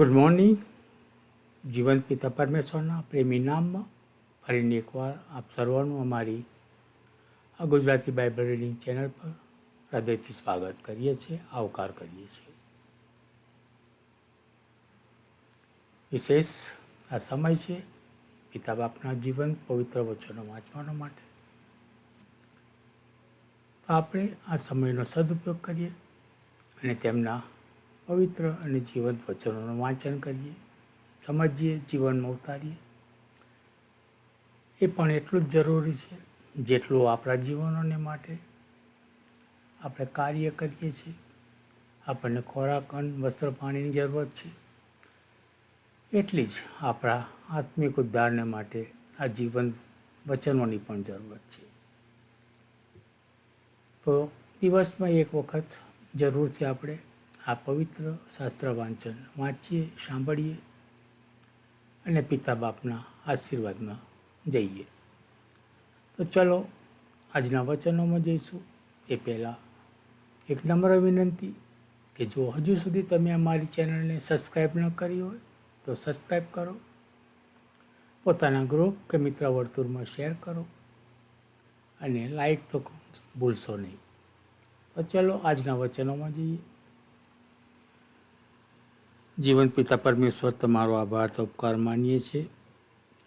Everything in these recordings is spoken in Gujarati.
Good morning. જીવંત પિતા પરમેશ્વરના પ્રેમી નામમાં ફરીને એકવાર આપ સર્વનું અમારી આ ગુજરાતી બાઇબલ રીડિંગ ચેનલ પર હૃદયથી સ્વાગત કરીએ છીએ, આવકાર કરીએ છીએ. વિશેષ આ સમય છે પિતા બાપના જીવન પવિત્ર વચનો વાંચવાનો માટે. આપણે આ સમયનો સદુપયોગ કરીએ અને તેમના પવિત્ર અને જીવંત વચનોનું વાંચન કરીએ, સમજીએ, જીવનમાં ઉતારીએ. એ પણ એટલું જ જરૂરી છે જેટલું આપણા જીવનોને માટે આપણે કાર્ય કરીએ છીએ. આપણને ખોરાક, અન્ન, વસ્ત્ર, પાણીની જરૂરત છે. એટલી જ આપણા આત્મિક ઉદ્ધારને માટે આ જીવન વચનોની પણ જરૂરત છે. તો દિવસમાં એક વખત જરૂરથી આપણે આ પવિત્ર શાસ્ત્ર વાંચન વાંચીએ, સાંભળીએ અને પિતા બાપના આશીર્વાદમાં જઈએ. તો ચલો, આજના વચનોમાં જઈશું. એ પહેલાં એક નમ્ર વિનંતી કે જો હજુ સુધી તમે અમારી ચેનલને સબસ્ક્રાઈબ ન કરી હોય, તો સબસ્ક્રાઈબ કરો. પોતાના ગ્રુપ કે મિત્ર વર્તુળમાં શેર કરો અને લાઈક તો ભૂલશો નહીં. તો ચલો, આજના વચનોમાં જઈએ. જીવન પિતા પરમેશ્વર, તમારો આભાર, તો ઉપકાર માનીએ છીએ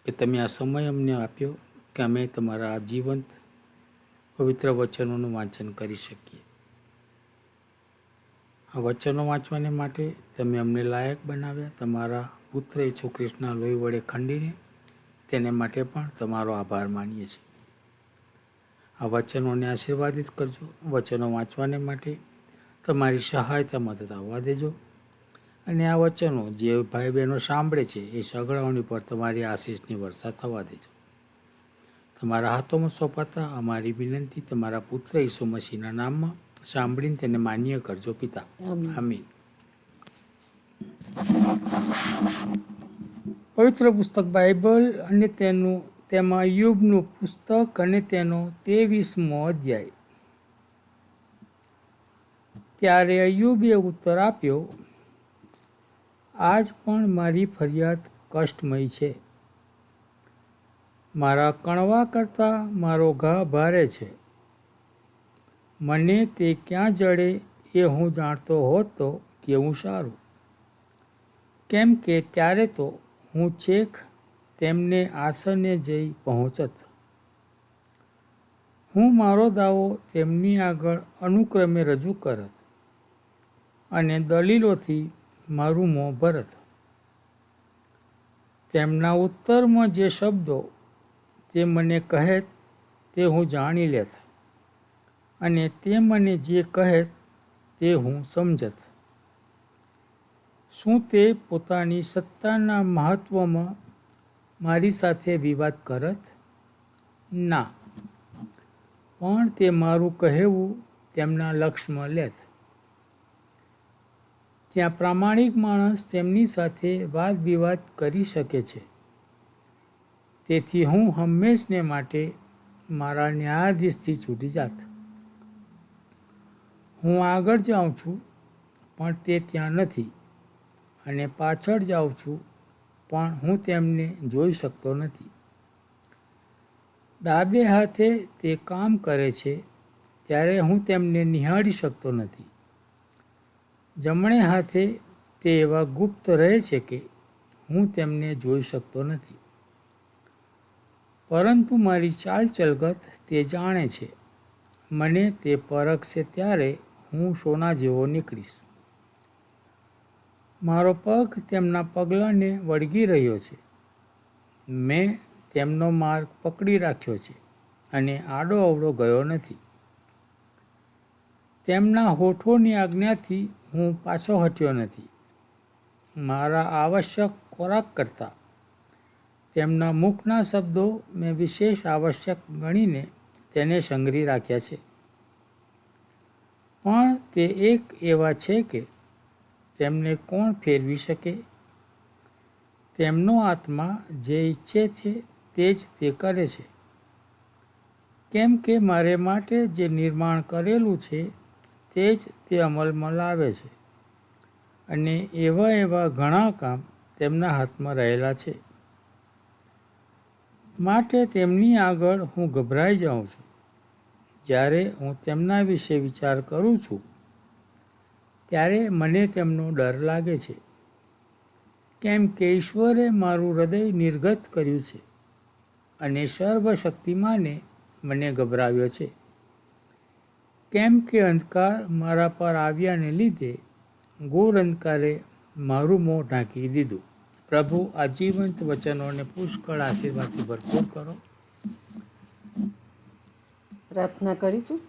કે તમે આ સમય અમને આપ્યો કે અમે તમારા આ જીવંત, પવિત્ર વચનોનું વાંચન કરી શકીએ. આ વચનો વાંચવાને માટે તમે અમને લાયક બનાવ્યા. તમારા પુત્ર ઈસુ કૃષ્ણના લોહી વડે ખંડીને તેને માટે પણ તમારો આભાર માનીએ છીએ. આ વચનોને આશીર્વાદિત કરજો. વચનો વાંચવાને માટે તમારી સહાયતા મદદ આવવા દેજો. અને આ વચનો જે ભાઈ બહેનો સાંભળે છે એ સગડાઓની પર તમારી આશીષની વર્ષા થવા દેજો. તમારા હાથોમાં સોંપાતા અમારી વિનંતી તમારા પુત્ર ઈસુ મસીહના નામમાં સાંભળીને તેને માન્ય કરજો પિતા. આમીન. પવિત્ર પુસ્તક બાઇબલ અને તેનું તેમાં યુબનું પુસ્તક અને તેનો તેવીસમો અધ્યાય. ત્યારે અયુબે ઉત્તર આપ્યો આજ પણ મારી ફરિયાદ કષ્ટમય છે. મારા કણવા કરતાં મારો ઘા ભારે છે. મને તે ક્યાં જડે એ હું જાણતો હોત તો કેવું સારું. કેમ કે ત્યારે તો હું છેક તેમને આસને જઈ પહોંચત. હું મારો દાવો તેમની આગળ અનુક્રમે રજૂ કરત અને દલીલોથી મારું મોં ભરત. તેમના ઉત્તરમાં જે શબ્દો તે મને કહે તે હું જાણી લેત અને તે મને જે કહે તે હું સમજત. શું તે પોતાની સત્તાના મહત્વમાં મારી સાથે વિવાદ કરત? ના. પણ તે મારું કહેવું તેમના લક્ષમાં લેત. ત્યાં પ્રામાણિક માણસ તેમની સાથે વાદ વિવાદ કરી શકે છે. તેથી હું હંમેશને માટે મારા ન્યાયાધીશથી છૂટી જાત. હું આગળ જાઉં છું, પણ તે ત્યાં નથી અને પાછળ જાઉં છું, પણ હું તેમને જોઈ શકતો નથી. ડાબે હાથે તે કામ કરે છે, ત્યારે હું તેમને નિહાળી શકતો નથી. જમણે હાથે તે એવા ગુપ્ત રહે છે કે હું તેમને જોઈ શકતો નથી. પરંતુ મારી ચાલ ચલગત તે જાણે છે. મને તે પરખશે ત્યારે હું સોના જેવો નીકળીશ. મારો પગ તેમના પગલાંને વળગી રહ્યો છે. મેં તેમનો માર્ગ પકડી રાખ્યો છે અને આડો અવળો ગયો નથી. તેમના હોઠોની આજ્ઞાથી હું પાછો હટ્યો નથી. મારા આવશ્યક ખોરાક કરતાં તેમના મુખના શબ્દો મેં વિશેષ આવશ્યક ગણીને તેને સંગ્રહી રાખ્યા છે. પણ તે એક એવા છે કે તેમને કોણ ફેરવી શકે? તેમનો આત્મા જે ઈચ્છે છે તે જ તે કરે છે. કેમ કે મારે માટે જે નિર્માણ કરેલું છે તે જ તે અમલમાં લાવે છે. અને એવા એવા ઘણા કામ તેમના હાથમાં રહેલા છે. માટે તેમની આગળ હું ગભરાઈ જાઉં છું. જ્યારે હું તેમના વિશે વિચાર કરું છું, ત્યારે મને તેમનો ડર લાગે છે. કેમ કે ઈશ્વરે મારું હૃદય નિર્ગત કર્યું છે અને સર્વશક્તિમાને મને ગભરાવ્યો છે. કેમ કે અંધકાર મારા પર આવ્યાને લીધે ઘોર અંધકારે મારું મોં ઢાંકી દીધું. પ્રભુ, આ જીવંત વચનોને પુષ્કળ આશીર્વાદથી ભરપૂર કરો. પ્રાર્થના કરીશું.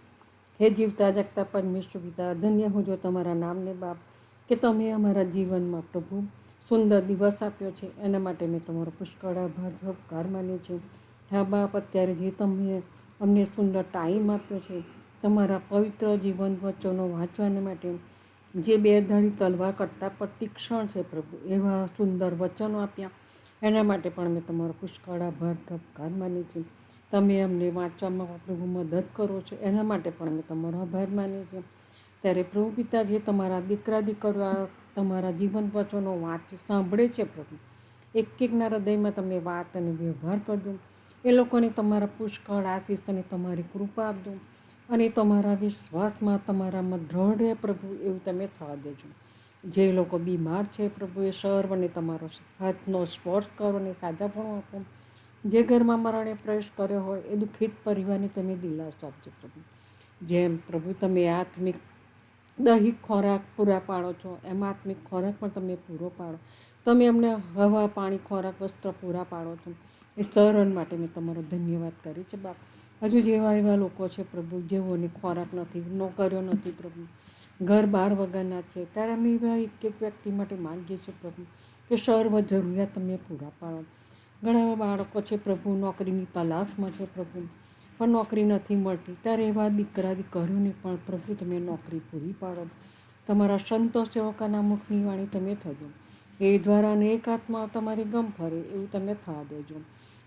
હે જીવતા જાગતા પરમેશ્વર પિતા, ધન્ય હું જો તમારા નામને બાપ, કે તમે અમારા જીવનમાં પ્રભુ સુંદર દિવસ આપ્યો છે. એના માટે મેં તમારો પુષ્કળ આભાર સબકાર માન્યો છે. હા બાપ, અત્યારે જે તમે અમને સુંદર ટાઈમ આપ્યો છે તમારા પવિત્ર જીવન વચનો વાંચવાને માટે જે બેરધારી તલવાર કરતાં પણ તીક્ષણ છે પ્રભુ, એવા સુંદર વચનો આપ્યા. એના માટે પણ મેં તમારો પુષ્કળ આભાર, ધબકાર માની છે. તમે અમને વાંચવામાં પ્રભુ મદદ કરો છો. એના માટે પણ અમે તમારો આભાર માનીએ છીએ ત્યારે પ્રભુ પિતા જે તમારા દીકરા દીકરો તમારા જીવન વચનો વાંચ સાંભળે છે પ્રભુ એક એકના હૃદયમાં તમે વાત અને વ્યવહાર કરજો. એ લોકોને તમારા પુષ્કળ આશીષ અને તમારી કૃપા આપજો. અને તમારા વિશ્વાસમાં, તમારામાં દ્રઢ રહે પ્રભુ, એવું તમે થવા દેજો. જે લોકો બીમાર છે પ્રભુએ સર્વ અને તમારો હાથનો સ્પર્શ કરો અને સાજાપણું આપો. જે ઘરમાં મરણે પ્રવેશ કર્યો હોય એ દુઃખિત પરિવારને તમે દિલાસો આપજો પ્રભુ. જેમ પ્રભુ તમે આત્મિક દૈહિક ખોરાક પૂરા પાડો છો, એમ આત્મિક ખોરાક પણ તમે પૂરો પાડો. તમે અમને હવા, પાણી, ખોરાક, વસ્ત્ર પૂરા પાડો છો. એ સરણ માટે મેં તમારો ધન્યવાદ કરી છે બાપ. હજુ જેવા એવા લોકો છે પ્રભુ, જેઓને ખોરાક નથી, નોકરીઓ નથી પ્રભુ, ઘર બહાર વગરના છે. ત્યારે અમે એવા એક એક વ્યક્તિ માટે માગીએ છીએ પ્રભુ કે સર્વ જરૂરિયાત તમે પૂરા પાડો. ઘણા એવા બાળકો છે પ્રભુ, નોકરીની તલાશમાં છે પ્રભુ, પણ નોકરી નથી મળતી. ત્યારે એવા દીકરા, દીકરીઓને પણ પ્રભુ તમે નોકરી પૂરી પાડો. તમારા સંતો સેવકાના મુખની વાણી તમે થજો. એ દ્વારા અનેક આત્માઓ તમારી ગમ ફરે, એવું તમે થવા દેજો.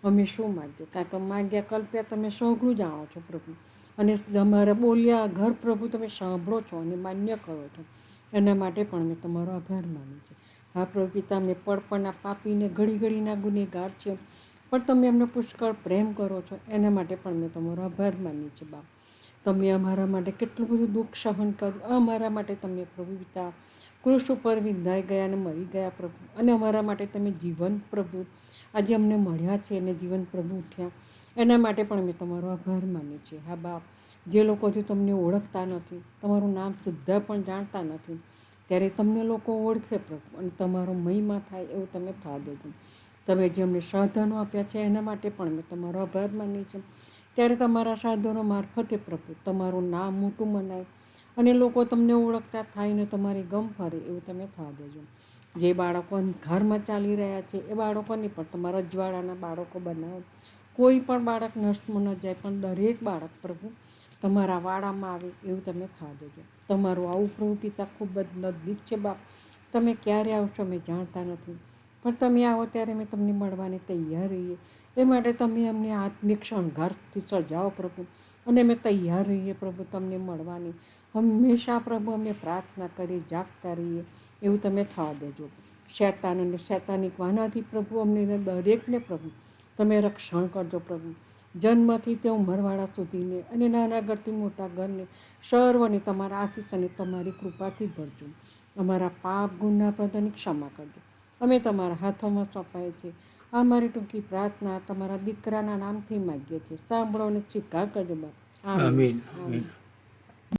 અમે શું માગ્યું કારણ કે માગ્યા કલ્પ્યા તમે સઘળું જાણો છો પ્રભુ. અને અમારા બોલ્યા ઘર પ્રભુ તમે સાંભળો છો અને માન્ય કરો છો. એના માટે પણ મેં તમારો આભાર માનું છે. હા પ્રભુ પિતા, મેં પડપણના પાપીને ઘડી ઘડીના ગુનેગાર છે પણ તમે એમને પુષ્કળ પ્રેમ કરો છો. એના માટે પણ મેં તમારો આભાર માની છે બાપ. તમે અમારા માટે કેટલું બધું દુઃખ સહન કર્યું. અમારા માટે તમે પ્રભુ પિતા કૃષ ઉપર વિંધાઈ ગયા અને મરી ગયા પ્રભુ. અને અમારા માટે તમે જીવન પ્રભુ. આજે અમને મળ્યા છે અને જીવન પ્રભુ ઉઠ્યા એના માટે પણ મેં તમારો આભાર માની છે હા, બાપ. જે લોકો હજુ તમને ઓળખતા નથી, તમારું નામ સુદ્ધા પણ જાણતા નથી, ત્યારે તમને લોકો ઓળખે પ્રભુ અને તમારો મહિમા થાય એવું તમે થવા દેજો. તમે જે અમને સાધનો આપ્યા છે, એના માટે પણ મેં તમારો આભાર માની છે ત્યારે તમારા સાધનો મારફતે પ્રભુ તમારું નામ મોટું મનાય અને લોકો તમને ઓળખતા થાય ને તમારી ગમ ફરે એવું તમે થવા દેજો. જે બાળકો ઘરમાં ચાલી રહ્યા છે, એ બાળકોની પણ તમારા અજવાળાના બાળકો બનાવો. કોઈ પણ બાળક નષ્ટમાં ન જાય, પણ દરેક બાળક પ્રભુ તમારા વાડામાં આવે એવું તમે ખા દેજો. તમારું આવું પ્રભુ પિતા ખૂબ જ નજીક છે બાપ. તમે ક્યારે આવશો અમે જાણતા નથી. પણ તમે આવો ત્યારે અમે તમને મળવાની તૈયાર રહીએ. એ માટે તમે અમને આત્મિક શણગારથી સજાવો પ્રભુ. અને અમે તૈયાર રહીએ પ્રભુ તમને મળવાની. હંમેશા પ્રભુ અમે પ્રાર્થના કરી, જાગતા રહીએ. એવું તમે થવા દેજો. શેતાન અને શૈતાનિક વાનાથી પ્રભુ અમને દરેકને પ્રભુ. તમે રક્ષણ કરજો પ્રભુ. જન્મથી તે ઉંમરવાળા સુધીને અને નાના ઘરથી મોટા ઘરને સર્વને તમારા આશીષ અને તમારી કૃપાથી ભરજો. અમારા પાપ ગુના પ્રદાની ક્ષમા કરજો. અમે તમારા હાથોમાં સોંપાય છે. આ મારી ટૂંકી પ્રાર્થના તમારા દીકરાના નામથી માગીએ છીએ. સાંભળો અને સ્વીકાર કરજો બાપ. આમીન આમીન.